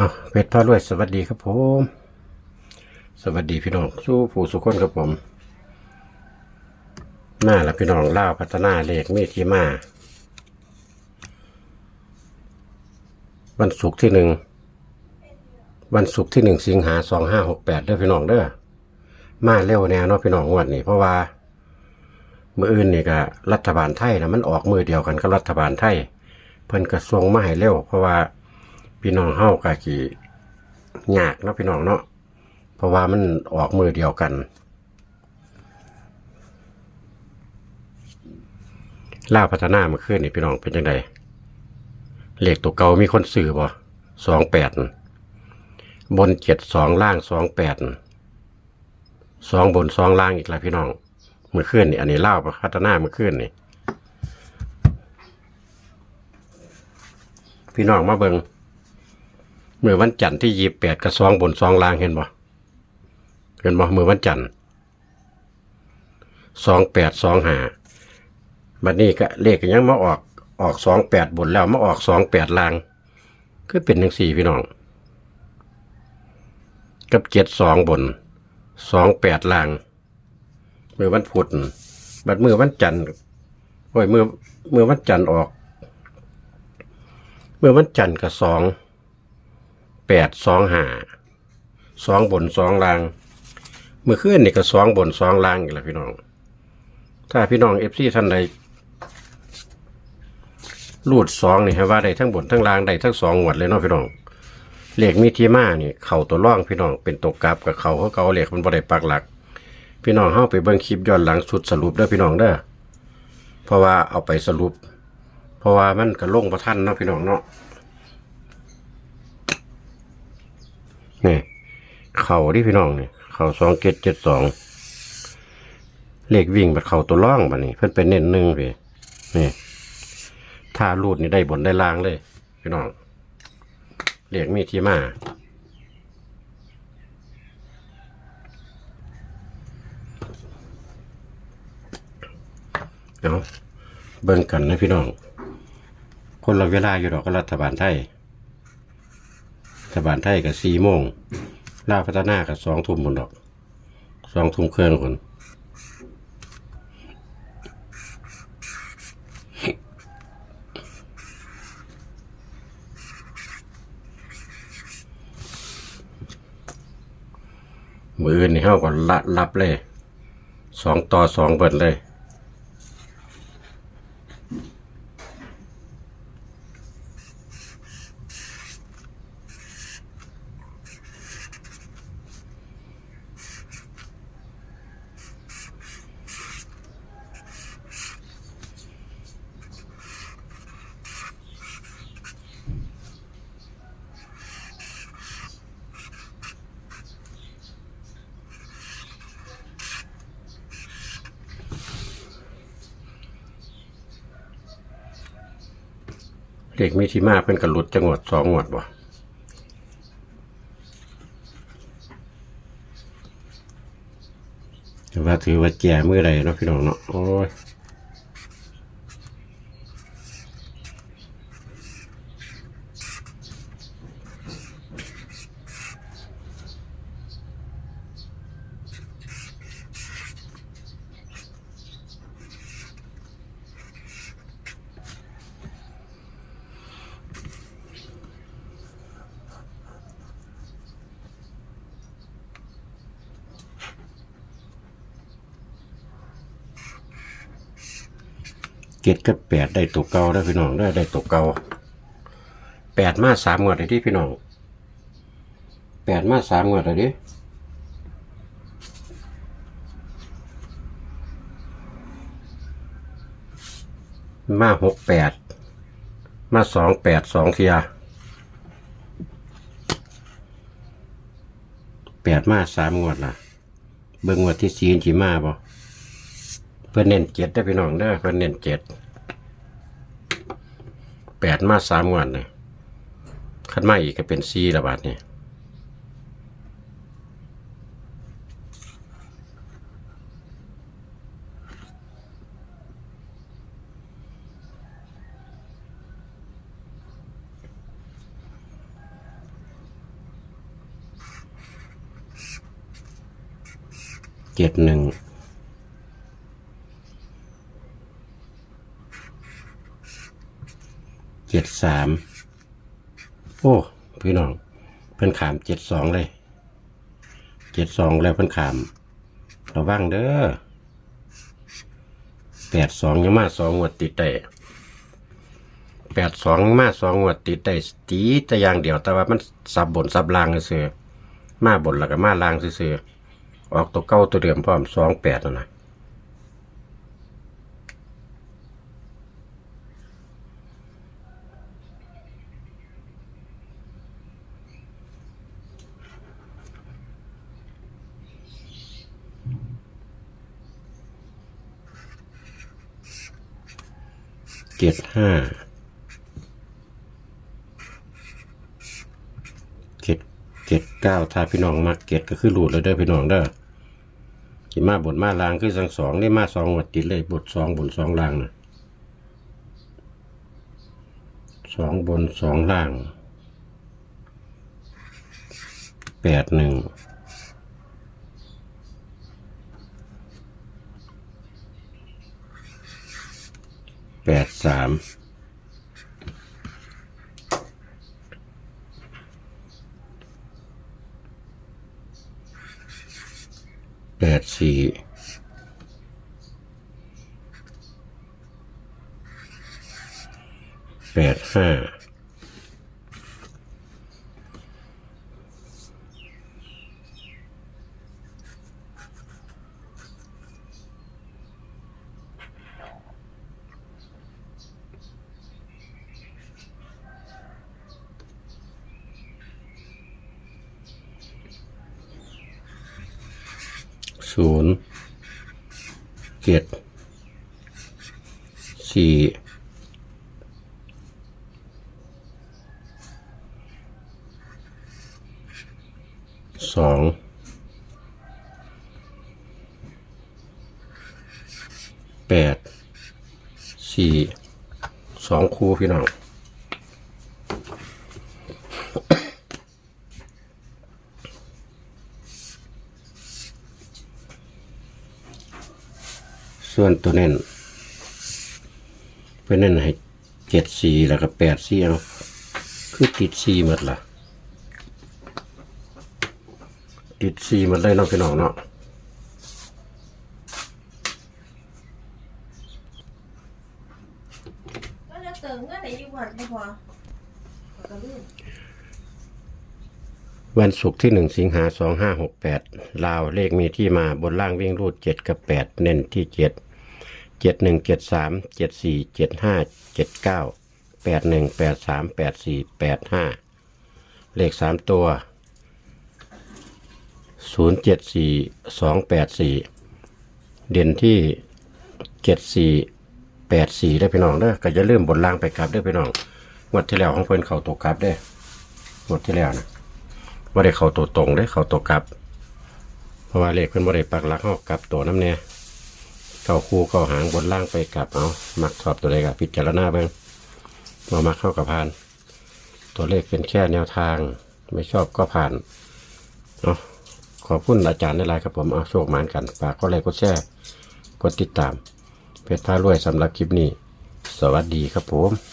เอาเพชรพ่อรวยสวัสดีครับผม สวัสดีพี่น้องสู้ผู้สุขคนครับผมหน้าละพี่น้องเล่าพัฒนาเลขมีที่มา วันศุกร์ที่หนึ่งวันศุกร์ที่หนึ่งสิงหาสองห้าหกแปดเด้อพี่น้องเด้อมาเร็วแน่นาะพี่น้องงวดนี้เพราะว่ามืออื่นนี่ก็รัฐบาลไทยนะมันออกมือเดียวกันกับรัฐบาลไทย เพิ่นกระทรวงมาให้เร็วเพราะว่า พี่น้องเฮากะกี่ยากเนาะพี่น้องเนาะเพราะว่ามันออกมือเดียวกัน ล่าพัฒนาเมื่อคืนนี่พี่น้องเป็นจังไดเลขตัวเก่ามีคนซื้อบ่สองแปดบนเจ็ดสองล่างสองแปดสองบนสองล่างอีกแล้วพี่น้องเมื่อคืนนี่อันนี้เล่าพัฒนาเมื่อคืนนี่พี่น้องมาเบิง เมื่อวันจันทร์ที่ยี่แปดกับสองบนสองล่างเห็นบ่เห็นบ่เมื่อวันจันทร์สองแปดสองหาบัดนี้ก็เลขยังมาออกออกสองแปดบนแล้วมาออกสองแปดล่างก็เป็นหนึ่งสี่พี่น้อง กับเจ็ดสองบนสองแปดล่างเมื่อวันพุธบัดเมื่อวันจันทร์โอ้ยเมื่อเมื่อวันจันทร์ออก เมื่อวันจันทร์กับสอง แปดสองหาสองบนสองล่าง เมื่อคืนนี่ก็สองบนสองล่างอีกแล้วพี่น้อง ถ้าพี่น้องเอฟซีท่านใดรูดสองนี่ให้ว่าได้ทั้งบนทั้งล่างได้ทั้งสองหวดเลยเนาะพี่น้องเหล็กมีที่มานี่เข่าตัวร่องพี่น้องเป็นตกกลับกับเขาเขาเกาเหล็กมันบ่ได้ปักหลัก พี่น้องเข้าไปเบิ่งคลิปย้อนหลังสุดสรุปเด้อพี่น้องเด้อเพราะว่าเอาไปสรุป เพราะว่ามันก็ลงประทันเนาะพี่น้องเนาะ นี่เข่าที่พี่น้องเนี่ยเข่าสองเกตเจ็ดสองเลขวิ่งแบบเข่าตัวล่องบัดนี้ เพิ่นเป็นเน้นหนึ่งพี่นี่ถ้ารูดนี่ได้บนได้ล่างเลย พี่น้องเลขมีที่มาเอาะเบิ่งกันนะพี่น้อง คนละเวลาอยู่ดอกกับรัฐบาลไทย ฐบาลไทยกับสี่โมงลาวพัฒนากับสองทุ่มหมดอกสองทุ่มเครื่องคนมืออื่นนี่เฮาก่อนละรับเลยสองต่อสองเบิดเลย เด็กมิที่มาเป็นกระหลุดจังหวัดสองหวดบ่แต่ว่าถือว่าแก่มือไรเนาะพี่น้องเนาะโอ้ย เจ็ดกับแปดได้ตัวเก่าได้พี่น้องได้ได้ตัวเก่าแปดมาสามงวดเลยที่พี่น้องแปดมาสามงวดเลยดิมาหกแปดมาสองแปดสองเทียแปดมาสามงวดล่ะ เบิ่งงวดที่สี่จีมาบ่ เพื่อนเน้นเจ็ดได้พี่น้องเด้เพื่อนเน้นเจ็ดแปดมาสามวันเนี่ยขั้นม่อีกก็เป็นซีระบาดเนี่ยเจ็ดหนึ่ง สามโอ้พี่น้องเพิ่นขามเจ็ดสองเลยเจ็ดสองแล้วเพิ่นขามระวังเด้อแปดสองยังมาสองงวดติดได้แปดสองมาสองงวดติดได้ตีแต่อย่างเดียวแต่ว่ามันสับบนสับลางเสือมาบนแล้วก็มาลางเสือออกตัวเก้าตัวเดิมพร้อมสองแปดนะ เจ็ดห้าเจ็ดเจ็ดเก้าถ้าพี่น้องมาเก็ดก็คือหลุดเลยเด้อพี่น้องเด้อขีมาบนมาลางคือสังสองนี่มาสองงวดติดเลยบทสองบนสองล่างนะสองบนสองล่างแปดหนึ่ง แปดสามแปดสี่แปดห้า ศูนย์เจ็ดสี่สองแปดสี่สองคู่พี่น้อง ส่วนตัวเน้นเป็นเน้นให้เจ็ดสี่แล้วก็แปดสี่เอาคือติดสี่หมดล่ะติดสี่หมดเลยเนาะพี่น้องเนาะก็จะเติมเงินในยูวัดไม่พอก็ลืมวันศุกร์ที่หนึ่งสิงหาสองห้าหกแปดลาวเลขมีที่มาบนล่างวิ่งรูดเจ็ดกับแปดเน้นที่เจ็ด เจ็ดหนึ่งเจ็ดสามเจ็ดสี่เจ็ดห้าเจ็ดเก้าแปดหนึ่งแปดสามแปดสี่แปดห้าเลขสามตัวศูนย์เจ็ดสี่สองแปดสี่เด่นที่เจ็ดสี่แปดสี่ได้พี่น้องเด้อก็จะเริ่าลืมบนล่างไปกลับได้พี่น้องงวดที่แล้วของเพิ่นเขาตกกลับได้องวดที่แล้วนะว่าได้เข้าตัวตรงได้เข้าตัวกลับ เพราะว่าเลขเพิ่นบ่ได้ปักหลักเฮากลับตัวน้ำแน่ เข้าคู่เข้าหางบนล่างไปกลับเอามักชอบตัวใดก็พิจารณาเบิ่งมามักเข้ากับผ่าน ตัวเลขเป็นแค่แนวทาง ไม่ชอบก็ผ่านเนาะขอบคุณอาจารย์ในไลน์ครับผมเอาโชคหมานกันฝากก็ไลค์กดแชร์กดติดตาม เพจพารวยสำหรับคลิปนี้ สวัสดีครับผม